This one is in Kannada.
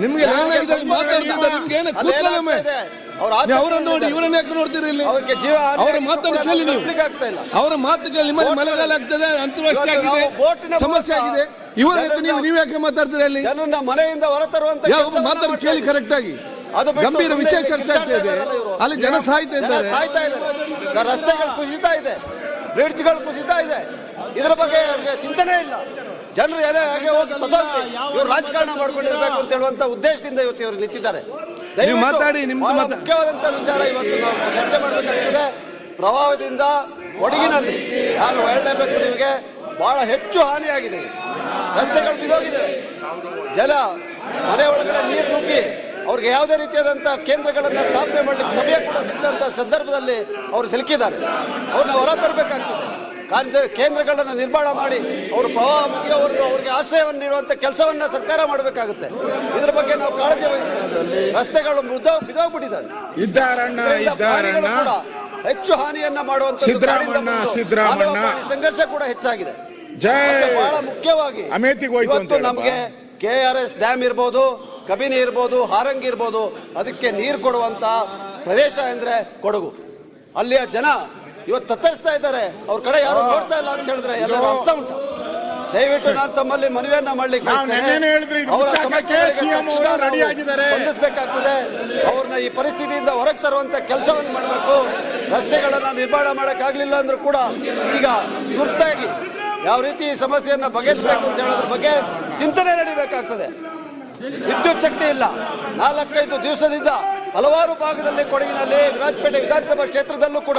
ನಿಮ್ಗೆ ಮಾತಾಡ್ತಿದ್ದಾರೆ ನಿಮ್ಗೆ ಏನು ಕೂತ್ಕೊಳ್ಳೊಮ್ಮೆ ಅವರನ್ನು ನೋಡಿ ಇವರನ್ನ ಯಾಕೆ ನೋಡ್ತೀರಿ ಇಲ್ಲಿ? ಅವರ ಆಗಿದ್ದು ಕೇಳಿ ನೀವು. ಅವರ ಮಾತು ಕೇಳಿ ಮಳೆಗಾಲ ಆಗ್ತದೆ ಅಂತರರಾಷ್ಟ್ರ ಆಗಿದೆ ಸಮಸ್ಯೆ ಆಗಿದೆ. ಇವರ ನೀವು ನೀವು ಯಾಕೆ ಮಾತಾಡ್ತೀರಿ ಅಲ್ಲಿ? ಮನೆಯಿಂದ ಹೊರತರುವಂತ ಮಾತಾಡಿ ಕೇಳಿ. ಕರೆಕ್ಟ್ ಆಗಿ? ಅದು ಗಂಭೀರ ವಿಷಯ ಚರ್ಚೆ ಆಗ್ತಾ ಇದೆ. ಅಲ್ಲಿ ಜನ ಸಾಯ್ತಾ ಇದ್ದಾರೆ. ರಸ್ತೆಗಳು ಕುಸಿತಾ ಇದೆ. ಬ್ರಿಡ್ಜ್ಗಳು ಕುಸಿತಾ ಇದೆ. ಇದರ ಬಗ್ಗೆ ಅವ್ರಿಗೆ ಚಿಂತನೆ ಇಲ್ಲ. ಜನರು ಯಾರೇ ಹಾಗೆ ಹೋಗಿ ಸತ್ತೋಗ್ಲಿ. ಇವ್ರು ರಾಜಕಾರಣ ಮಾಡ್ಕೊಂಡಿರ್ಬೇಕು ಅಂತ ಹೇಳುವಂತ ಉದ್ದೇಶದಿಂದ ಇವತ್ತು ಇವರು ನಿಂತಿದ್ದಾರೆ. ಮಾತಾಡಿ, ಮುಖ್ಯವಾದಂತ ವಿಚಾರ ಇವತ್ತು ನಾವು ಚರ್ಚೆ ಮಾಡಬೇಕಾಗ್ತದೆ. ಪ್ರವಾಹದಿಂದ ಕೊಡಗಿನಲ್ಲಿ ನಾನು ಹೇಳಲೇಬೇಕು ನಿಮಗೆ ಬಹಳ ಹೆಚ್ಚು ಹಾನಿಯಾಗಿದೆ. ರಸ್ತೆಗಳು ಬಿದ್ದೋಗಿದೆ ಜನ ಮನೆ ಒಳಗಡೆ ನೀರು ನುಗ್ಗಿ ಅವ್ರಿಗೆ ಯಾವುದೇ ರೀತಿಯಾದಂತ ಕೇಂದ್ರಗಳನ್ನು ಸ್ಥಾಪನೆ ಮಾಡಲಿಕ್ಕೆ ಸಮಯ ಕೂಡ ಸಿಕ್ಕಂತ ಸಂದರ್ಭದಲ್ಲಿ ಅವರು ಸಿಲುಕಿದ್ದಾರೆ. ಅವ್ರನ್ನ ಹೊರ ತರಬೇಕಾಗ್ತದೆ. ಕೇಂದ್ರಗಳನ್ನ ನಿರ್ಮಾಣ ಮಾಡಿ ಅವರು ಪ್ರವಾಹ ಮುಗಿಯೋವರೆಗೂ ಅವರಿಗೆ ಆಶ್ರಯವನ್ನು ನೀಡುವಂತ ಕೆಲಸವನ್ನ ಸರ್ಕಾರ ಮಾಡಬೇಕಾಗುತ್ತೆ. ಇದ್ರ ಬಗ್ಗೆ ನಾವು ಕಾಳಜಿ ವಹಿಸಬೇಕು. ರಸ್ತೆಗಳು ಮೃದ ಕೂಡ ಹೆಚ್ಚು ಹಾನಿಯನ್ನ ಮಾಡುವಂತ. ಸಂಘರ್ಷ ಕೂಡ ಹೆಚ್ಚಾಗಿದೆ. ಬಹಳ ಮುಖ್ಯವಾಗಿ ಇವತ್ತು. ನಮಗೆ ಕೆ ಆರ್ ಎಸ್ ಡ್ಯಾಮ್ ಇರ್ಬೋದು ಕಬಿನಿ ಇರ್ಬೋದು ಹಾರಂಗಿ ಇರ್ಬೋದು ಅದಕ್ಕೆ ನೀರು ಕೊಡುವಂತ ಪ್ರದೇಶ ಎಂದ್ರೆ ಕೊಡಗು. ಅಲ್ಲಿಯ ಜನ ಇವತ್ತು ತತ್ತರಿಸ್ತಾ ಇದ್ದಾರೆ. ಅವ್ರ ಕಡೆ ಯಾರು ನೋಡ್ತಾ ಇಲ್ಲ ಅಂತ ಹೇಳಿದ್ರೆ ಎಲ್ಲರೂ ಅರ್ಥ ಉಂಟು. ದಯವಿಟ್ಟು ನಾನು ತಮ್ಮಲ್ಲಿ ಮನವಿಯನ್ನ ಮಾಡ್ಲಿಕ್ಕೆ ಅವರ. ಸ್ಪಂದಿಸಬೇಕಾಗ್ತದೆ ಅವ್ರನ್ನ ಈ ಪರಿಸ್ಥಿತಿಯಿಂದ ಹೊರಗೆ ತರುವಂತ ಕೆಲಸವನ್ನು ಮಾಡಬೇಕು. ರಸ್ತೆಗಳನ್ನ ನಿರ್ಮಾಣ ಮಾಡಕ್ಕಾಗ್ಲಿಲ್ಲ ಅಂದ್ರೂ ಕೂಡ ಈಗ ತುರ್ತಾಗಿ ಯಾವ ರೀತಿ ಈ ಸಮಸ್ಯೆಯನ್ನ ಬಗೆಹರಿಸಬೇಕು ಅಂತ ಹೇಳೋದ್ರ ಬಗ್ಗೆ ಚಿಂತನೆ ನಡೀಬೇಕಾಗ್ತದೆ. ವಿದ್ಯುತ್ ಶಕ್ತಿ ಇಲ್ಲ. ನಾಲ್ಕೈದು ದಿವಸದಿಂದ ಹಲವಾರು ಭಾಗದಲ್ಲಿ ಕೊಡಗಿನಲ್ಲಿ ವಿರಾಜಪೇಟೆ ವಿಧಾನಸಭಾ ಕ್ಷೇತ್ರದಲ್ಲೂ ಕೂಡ